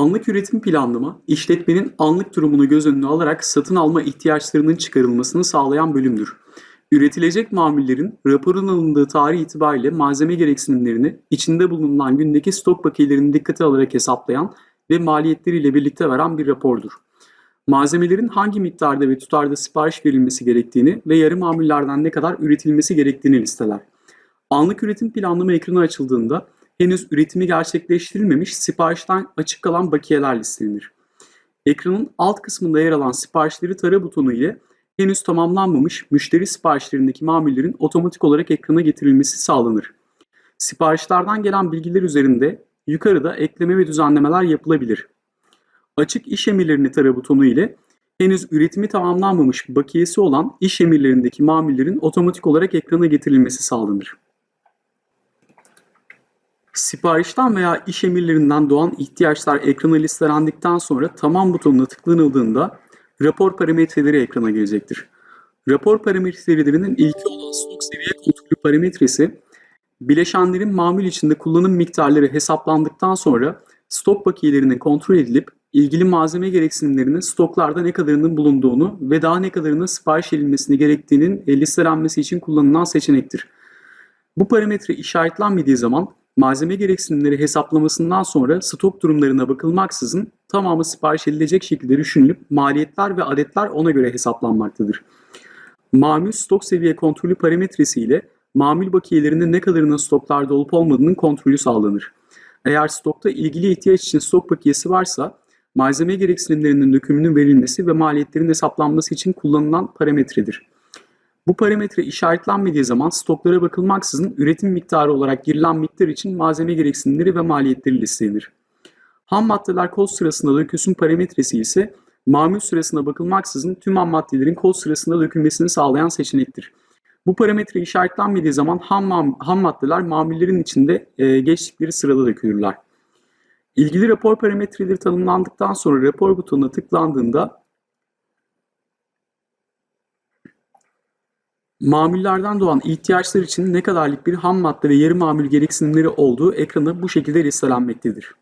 Anlık üretim planlama, işletmenin anlık durumunu göz önüne alarak satın alma ihtiyaçlarının çıkarılmasını sağlayan bölümdür. Üretilecek mamullerin raporun alındığı tarih itibariyle malzeme gereksinimlerini içinde bulunan gündeki stok bakiyelerini dikkate alarak hesaplayan ve maliyetleriyle birlikte veren bir rapordur. Malzemelerin hangi miktarda ve tutarda sipariş verilmesi gerektiğini ve yarı mamullerden ne kadar üretilmesi gerektiğini listeler. Anlık üretim planlama ekranı açıldığında henüz üretimi gerçekleştirilmemiş siparişten açık kalan bakiyeler listelenir. Ekranın alt kısmında yer alan siparişleri tara butonu ile henüz tamamlanmamış müşteri siparişlerindeki mamullerin otomatik olarak ekrana getirilmesi sağlanır. Siparişlerden gelen bilgiler üzerinde yukarıda ekleme ve düzenlemeler yapılabilir. Açık iş emirlerini tara butonu ile henüz üretimi tamamlanmamış bakiyesi olan iş emirlerindeki mamullerin otomatik olarak ekrana getirilmesi sağlanır. Siparişten veya iş emirlerinden doğan ihtiyaçlar ekrana listelendikten sonra tamam butonuna tıklanıldığında rapor parametreleri ekrana gelecektir. Rapor parametrelerinin ilki olan stok seviye kontrolü parametresi bileşenlerin mamul içinde kullanım miktarları hesaplandıktan sonra stok bakiyelerinin kontrol edilip ilgili malzeme gereksinimlerinin stoklarda ne kadarının bulunduğunu ve daha ne kadarının sipariş edilmesini gerektiğinin e, listelenmesi için kullanılan seçenektir. Bu parametre işaretlenmediği zaman malzeme gereksinimleri hesaplamasından sonra stok durumlarına bakılmaksızın tamamı sipariş edilecek şekilde düşünülüp maliyetler ve adetler ona göre hesaplanmaktadır. Mamül stok seviye kontrolü parametresi ile mamül bakiyelerinin ne kadarının stoklarda olup olmadığının kontrolü sağlanır. Eğer stokta ilgili ihtiyaç için stok bakiyesi varsa malzeme gereksinimlerinin dökümünün verilmesi ve maliyetlerin hesaplanması için kullanılan parametredir. Bu parametre işaretlenmediği zaman stoklara bakılmaksızın üretim miktarı olarak girilen miktar için malzeme gereksinimleri ve maliyetleri listelenir. Ham maddeler kod sırasında dökülsün parametresi ise mamul sırasına bakılmaksızın tüm ham maddelerin kod sırasında dökülmesini sağlayan seçenektir. Bu parametre işaretlenmediği zaman ham, ham maddeler mamullerin içinde e, geçtikleri sırada dökülürler. İlgili rapor parametreleri tanımlandıktan sonra rapor butonuna tıklandığında mamullerden doğan ihtiyaçlar için ne kadarlık bir ham madde ve yarı mamul gereksinimleri olduğu ekrana bu şekilde listelenmektedir.